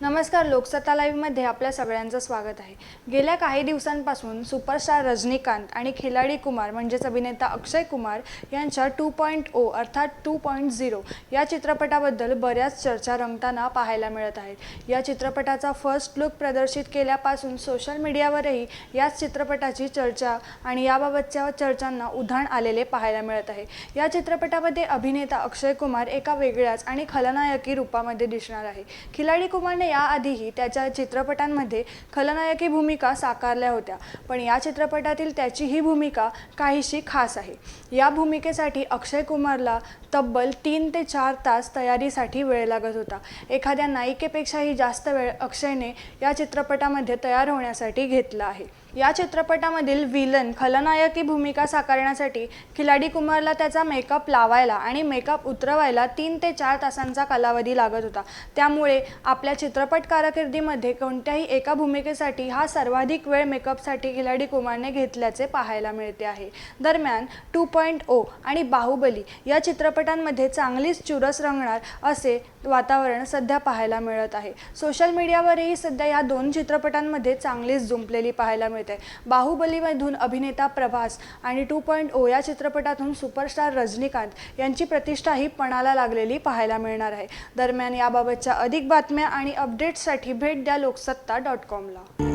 नमस्कार लोकसत्ता लाईव्हमध्ये आपल्या सगळ्यांचं स्वागत आहे. गेल्या काही दिवसांपासून सुपरस्टार रजनीकांत आणि खिलाडी कुमार म्हणजेच अभिनेता अक्षय कुमार यांच्या टू पॉईंट ओ अर्थात टू पॉईंट झिरो या चित्रपटाबद्दल बऱ्याच चर्चा रंगताना पाहायला मिळत आहेत. या चित्रपटाचा फर्स्ट लुक प्रदर्शित केल्यापासून सोशल मीडियावरही याच चित्रपटाची चर्चा आणि याबाबतच्या चर्चांना उधाण आलेले पाहायला मिळत आहे. या चित्रपटामध्ये अभिनेता अक्षय कुमार एका वेगळ्याच आणि खलनायकी रूपामध्ये दिसणार आहे. खिलाडी कुमारने याआधीही त्याच्या चित्रपटांमध्ये खलनायकी भूमिका साकारल्या होत्या. पण या चित्रपटातील त्याची ही भूमिका काहीशी खास आहे. या भूमिकेसाठी अक्षय कुमारला तब्बल तीन ते चार तास तयारीसाठी वेळ लागत होता. एखाद्या नायिकेपेक्षाही जास्त वेळ अक्षयने या चित्रपटामध्ये तयार होण्यासाठी घेतला आहे. या चित्रपटामधील विलन खलनायकी भूमिका साकारण्यासाठी खिलाडी कुमारला त्याचा मेकअप लावायला आणि मेकअप उतरवायला तीन ते चार तासांचा कालावधी लागत होता. त्यामुळे आपल्या चित्रपट कारकिर्दीमध्ये कोणत्याही एका भूमिकेसाठी हा सर्वाधिक वेळ मेकअपसाठी खिलाडी कुमारने घेतल्याचे पाहायला मिळते आहे. दरम्यान टू पॉईंट ओ आणि बाहुबली या चित्रपटांमध्ये चांगलीच चुरस रंगणार असे वातावरण सध्या पाहायला मिळत आहे. सोशल मीडियावरही सध्या या दोन चित्रपटांमध्ये चांगलीच जुंपलेली पाहायला मिळते. बाहुबलीमधून अभिनेता प्रभास आणि टू पॉईंट ओ या चित्रपटातून सुपरस्टार रजनीकांत यांची प्रतिष्ठा ही पणाला लागलेली पाहायला मिळणार आहे. दरम्यान याबाबतच्या अधिक बातम्या आणि अपडेट्ससाठी भेट द्या लोकसत्ता डॉट कॉमला.